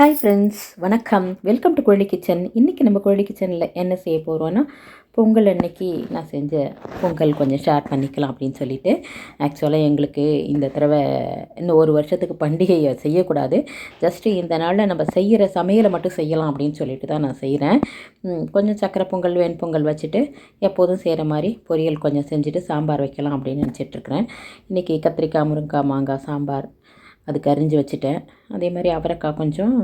Hi friends வணக்கம். Welcome to கோழி kitchen இன்றைக்கி நம்ம கோழி கிச்சனில் என்ன செய்ய போகிறோன்னா பொங்கல் அன்னைக்கு நான் செஞ்ச பொங்கல் கொஞ்சம் ஷேர் பண்ணிக்கலாம் அப்படின்னு சொல்லிட்டு. ஆக்சுவலாக எங்களுக்கு இந்த தடவை இந்த ஒரு வருஷத்துக்கு பண்டிகையை செய்யக்கூடாது. ஜஸ்ட்டு இந்த நாளில் நம்ம செய்கிற சமையலை மட்டும் செய்யலாம் அப்படின்னு சொல்லிட்டு தான் நான் செய்கிறேன் கொஞ்சம் சக்கரை பொங்கல் வெண் பொங்கல் வச்சுட்டு எப்போதும் செய்கிற மாதிரி பொரியல் கொஞ்சம் செஞ்சுட்டு சாம்பார் வைக்கலாம் அப்படின்னு நினச்சிட்ருக்குறேன் இன்றைக்கி கத்திரிக்காய் முருங்காய் மாங்காய் சாம்பார் அதுக்கு அரிஞ்சு வச்சுட்டேன். அதே மாதிரி அவரைக்காய் கொஞ்சம்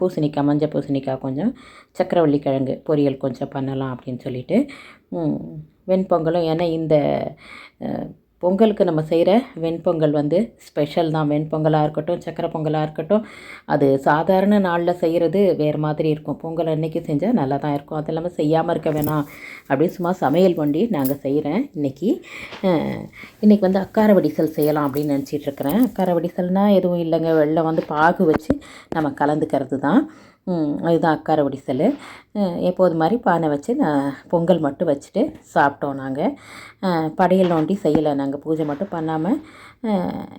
பூசணிக்காய் மஞ்சள் பூசணிக்காய் கொஞ்சம் சக்கரவள்ளி கிழங்கு பொரியல் கொஞ்சம் பண்ணலாம் அப்படின்னு சொல்லிட்டு வெண்பொங்கலும் ஏன்னா இந்த பொங்கலுக்கு நம்ம செய்கிற வெண்பொங்கல் வந்து ஸ்பெஷல் தான். வெண்பொங்கலாக இருக்கட்டும் சக்கரை பொங்கலாக இருக்கட்டும் அது சாதாரண நாளில் செய்கிறது வேறு மாதிரி இருக்கும். பொங்கல் அன்னைக்கு செஞ்சால் நல்லா தான் இருக்கும். அது இல்லாமல் செய்யாமல் இருக்க வேணாம் அப்படின்னு சும்மா சமையல் பண்ணி நாங்கள் செய்கிறேன். இன்றைக்கி இன்றைக்கி வந்து அக்கார வடிசல் செய்யலாம் அப்படின்னு நினச்சிட்ருக்கிறேன் அக்கார வடிசல்னால் எதுவும் இல்லைங்க. வெள்ளம் வந்து பாகு வச்சு நம்ம கலந்துக்கிறது தான். அதுதான் அக்கார வடிசல் எப்போது மாதிரி பானை வச்சு நான் பொங்கல் மட்டும் வச்சுட்டு சாப்பிட்டோம் நாங்கள் படையல் நோண்டி செய்யலை நாங்கள் பூஜை மட்டும் பண்ணாமல்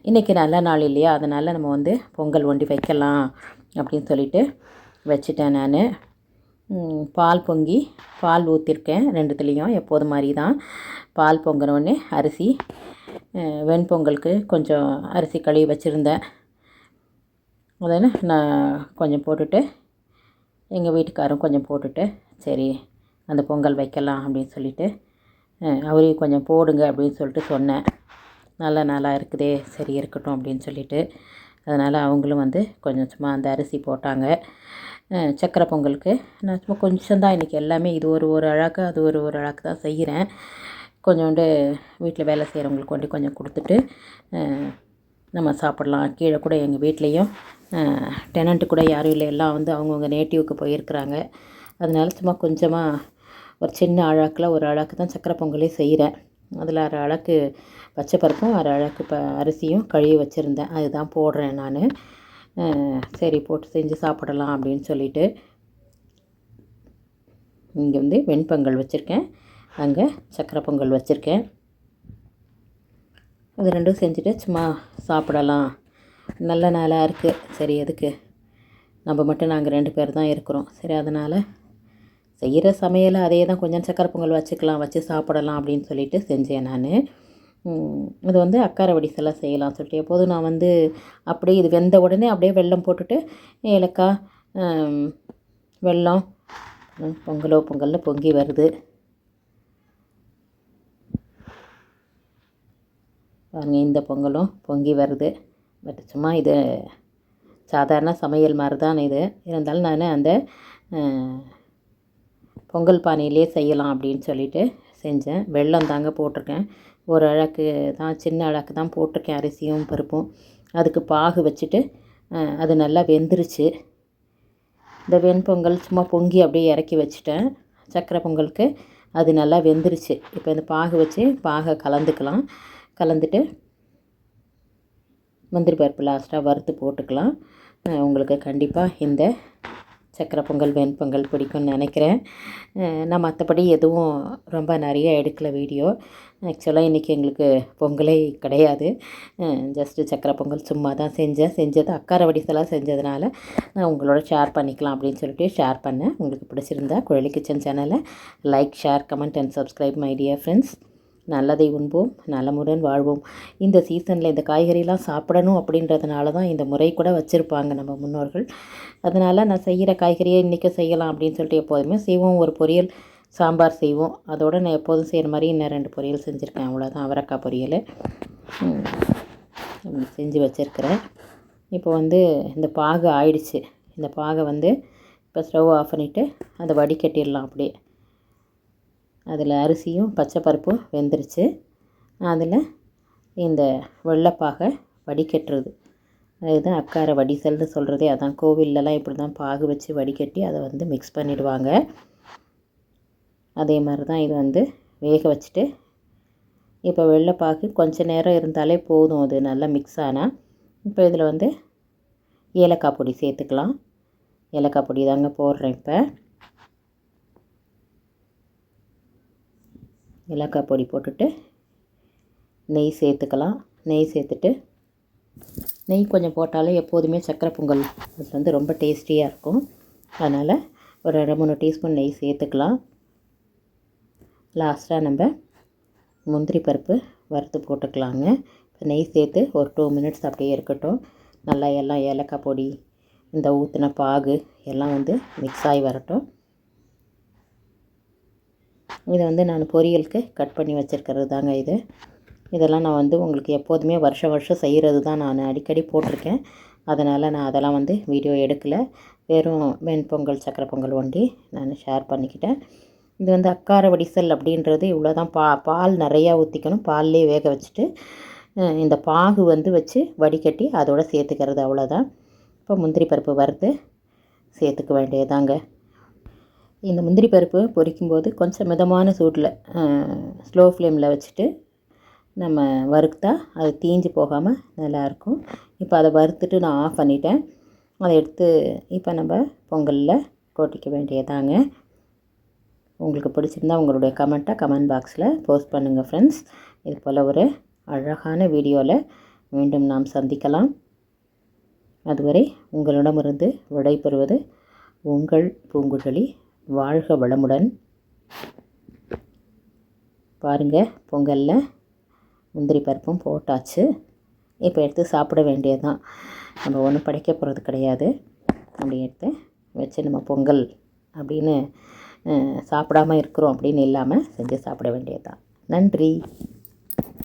இன்றைக்கி நல்ல நாள் இல்லையா? அதனால் நம்ம வந்து பொங்கல் ஒண்டி வைக்கலாம் அப்படின்னு சொல்லிட்டு வச்சுட்டேன் நான். பால் பொங்கி பால் ஊற்றிருக்கேன் ரெண்டுத்துலேயும் எப்போது மாதிரி தான் பால் பொங்கினோடனே அரிசி வெண்பொங்கலுக்கு கொஞ்சம் அரிசி கழுவி வச்சுருந்தேன். அதனால் நான் கொஞ்சம் போட்டுட்டு எங்கள் வீட்டுக்காரும் கொஞ்சம் போட்டுட்டு சரி அந்த பொங்கல் வைக்கலாம் அப்படின்னு சொல்லிட்டு அவரையும் கொஞ்சம் போடுங்க அப்படின்னு சொல்லிட்டு சொன்னேன். நல்ல நல்லா இருக்குதே சரி இருக்கட்டும் அப்படின்னு சொல்லிட்டு. அதனால் அவங்களும் வந்து கொஞ்சம் சும்மா அந்த அரிசி போட்டாங்க. சக்கரை பொங்கலுக்கு நான் சும்மா கொஞ்சம் தான் இன்றைக்கி எல்லாமே இது ஒரு ஒரு அழகு அது ஒரு ஒரு அழகு தான் செய்கிறேன். கொஞ்சோண்டு வீட்டில் வேலை செய்கிறவங்களுக்கு கொண்டு கொஞ்சம் கொடுத்துட்டு நம்ம சாப்பிட்லாம். கீழே கூட எங்கள் வீட்லேயும் டெனண்ட்டு கூட யாரும் இல்லை. எல்லாம் வந்து அவங்கவுங்க நேட்டிவ்க்கு போயிருக்கிறாங்க. அதனால சும்மா கொஞ்சமாக ஒரு சின்ன அழாக்கில் ஒரு அழாக்கு தான் சக்கரை பொங்கலே செய்கிறேன் அதில் அரை அழகு பச்சை பருப்பும் அரை அழகு ப அரிசியும் கழுவி வச்சுருந்தேன். அதுதான் போடுறேன் நான். சரி போட்டு செஞ்சு சாப்பிடலாம் அப்படின்னு சொல்லிட்டு இங்கே வந்து வெண்பொங்கல் வச்சுருக்கேன். அங்கே சக்கரை பொங்கல் வச்சுருக்கேன். அது ரெண்டும் செஞ்சுட்டு சும்மா சாப்பிடலாம். நல்ல நாளாக இருக்குது சரி எதுக்கு? நம்ம மட்டும் நாங்கள் ரெண்டு பேர் தான் இருக்கிறோம். சரி அதனால் செய்கிற சமையல் அதே தான் கொஞ்சம் சக்கரை பொங்கல் வச்சுக்கலாம் வச்சு சாப்பிடலாம் அப்படின்னு சொல்லிட்டு செஞ்சேன் நான். இது வந்து அக்கார வடிசெல்லாம் செய்யலாம் சொல்லிட்டு. எப்போதும் நான் வந்து அப்படியே இது வெந்த உடனே அப்படியே வெள்ளம் போட்டுட்டு ஏலக்காய் வெல்லம் பொங்கலோ பொங்கலில் பொங்கி வருது. பாருங்கள் இந்த பொங்கலும் பொங்கி வருது. பட் சும்மா இது சாதாரண சமையல் மாதிரி தான் இது. இருந்தாலும் நான் அந்த பொங்கல் பானையிலே செய்யலாம் அப்படின்னு சொல்லிட்டு செஞ்சேன். வெள்ளம் தாங்க போட்டிருக்கேன். ஒரு அழகு தான் சின்ன அழகு தான் போட்டிருக்கேன். அரிசியும் பருப்பும். அதுக்கு பாகு வச்சுட்டு அது நல்லா வெந்துருச்சு. இந்த வெண்பொங்கல் சும்மா பொங்கி அப்படியே இறக்கி வச்சுட்டேன். சக்கரை பொங்கலுக்கு அது நல்லா வெந்துருச்சு. இப்போ இந்த பாகு வச்சு பாகை கலந்துக்கலாம். கலந்துட்டு முந்திரி பருப்பு லாஸ்ட்டாக வறுத்து போட்டுக்கலாம். உங்களுக்கு கண்டிப்பாக இந்த சக்கரை பொங்கல் வெண்பொங்கல் பிடிக்கும்னு நினைக்கிறேன். நான் மற்றபடி எதுவும் ரொம்ப நிறைய எடுக்கல வீடியோ. ஆக்சுவலாக இன்றைக்கி எங்களுக்கு பொங்கலே கிடையாது. ஜஸ்ட்டு சக்கரை பொங்கல் சும்மா தான் செஞ்சேன். செஞ்சது அக்கார வடிசெல்லாம் செஞ்சதுனால நான் உங்களோட ஷேர் பண்ணிக்கலாம் அப்படின்னு சொல்லிட்டு ஷேர் பண்ணேன். உங்களுக்கு பிடிச்சிருந்தா குழலி கிச்சன் சேனலை like share comment and subscribe my dear friends நல்லதை உண்போம் நலமுடன் வாழ்வோம். இந்த சீசனில் இந்த காய்கறிலாம் சாப்பிடணும் அப்படின்றதுனால தான் இந்த முறை கூட வச்சுருப்பாங்க நம்ம முன்னோர்கள். அதனால் நான் செய்கிற காய்கறியை இன்றைக்கி செய்யலாம் அப்படின்னு சொல்லிட்டு எப்போதுமே செய்வோம். ஒரு பொரியல் சாம்பார் செய்வோம். அதோடு நான் எப்போதும் செய்கிற மாதிரி இன்னும் ரெண்டு பொரியல் செஞ்சுருக்கேன். அவ்வளோதான் அவரக்காய் பொரியல். செஞ்சு வச்சுருக்கிறேன். இப்போ வந்து இந்த பாகு ஆயிடுச்சு. இந்த பாகை வந்து இப்போ ஸ்டவ் ஆஃப் பண்ணிவிட்டு அதை வடிகட்டிடலாம் அப்படியே. அதில் அரிசியும் பச்சை பருப்பும் வெந்துருச்சு. அதில் இந்த வெள்ளைப்பாகை வடிகட்டுறது. அதுதான் அக்கார வடிசல்னு சொல்கிறதே அதான். கோவில்லலாம் இப்படி தான் பாகு வச்சு வடிகட்டி அதை வந்து மிக்ஸ் பண்ணிவிடுவாங்க அதே மாதிரி தான் இது வந்து வேக வச்சுட்டு இப்போ வெள்ளைப்பாகு கொஞ்சம் நேரம் இருந்தாலே போதும் அது நல்லா மிக்ஸ் ஆனால் இப்போ இதில் வந்து ஏலக்காய் பொடி சேர்த்துக்கலாம். ஏலக்காய் பொடி தாங்க போடுறேன் இப்போ. ஏலக்காய் பொடி போட்டுட்டு நெய் சேர்த்துக்கலாம். நெய் சேர்த்துட்டு நெய் கொஞ்சம் போட்டாலே எப்போதுமே சக்கரை பொங்கல் அது வந்து ரொம்ப டேஸ்டியாக இருக்கும். அதனால் ஒரு ரெண்டு மூணு டீஸ்பூன் நெய் சேர்த்துக்கலாம். லாஸ்ட்டாக நம்ம முந்திரி பருப்பு வறுத்து போட்டுக்கலாங்க. இப்போ நெய் சேர்த்து ஒரு டூ மினிட்ஸ் அப்படியே இருக்கட்டும். நல்லா எல்லாம் ஏலக்காய் பொடி இந்த ஊற்றின பாகு எல்லாம் வந்து மிக்ஸ் ஆகி வரட்டும். இதை வந்து நான் பொரியலுக்கு கட் பண்ணி வச்சுருக்கிறது தாங்க இது. இதெல்லாம் நான் வந்து உங்களுக்கு எப்போதுமே வருஷம் வருஷம் செய்கிறது தான் நான் அடிக்கடி போட்டிருக்கேன். அதனால் நான் அதெல்லாம் வந்து வீடியோ எடுக்கலை. வெறும் வெண்பொங்கல் சக்கரை பொங்கல் ஒண்டி நான் ஷேர் பண்ணிக்கிட்டேன். இது வந்து அக்கார வடிசல் அப்படின்றது இவ்வளோ தான் பா பால் நிறையா ஊற்றிக்கணும் பால்லேயே வேக வச்சுட்டு இந்த பாகு வந்து வச்சு வடிகட்டி அதோட சேர்த்துக்கிறது அவ்வளோதான் இப்போ முந்திரி பருப்பு வறுத்து சேர்த்துக்க வேண்டியதாங்க இந்த முந்திரி பருப்பு பொரிக்கும்போது கொஞ்சம் மிதமான சூட்டில் ஸ்லோ ஃப்ளேமில் வச்சுட்டு நம்ம வறுத்தா அது தீஞ்சு போகாமல் நல்லாயிருக்கும். இப்போ அதை வறுத்துட்டு நான் ஆஃப் பண்ணிட்டேன். அதை எடுத்து இப்போ நம்ம பொங்கலில் கொட்டிக்க வேண்டியதாங்க. உங்களுக்கு பிடிச்சிருந்தா உங்களுடைய கமெண்ட்டை கமெண்ட் பாக்ஸில் போஸ்ட் பண்ணுங்கள் ஃப்ரெண்ட்ஸ் இது போல் ஒரு அழகான வீடியோவில் மீண்டும் நாம் சந்திக்கலாம். அதுவரை உங்களிடமிருந்து விடைபெறுவது உங்கள் பூங்குழலி வாழ்க வளமுடன். பாருங்கள் பொங்கலில் முந்திரி பருப்பும் போட்டாச்சு. இப்போ எடுத்து சாப்பிட வேண்டியது தான் நம்ம ஒன்றும் படைக்க போகிறது கிடையாது. அப்படி எடுத்து வச்சு நம்ம பொங்கல் அப்படின்னு சாப்பிடாமல் சாப்பிடாம இருக்கிறோம் அப்படின்னு இல்லாமல் செஞ்சு சாப்பிட வேண்டியது தான் நன்றி.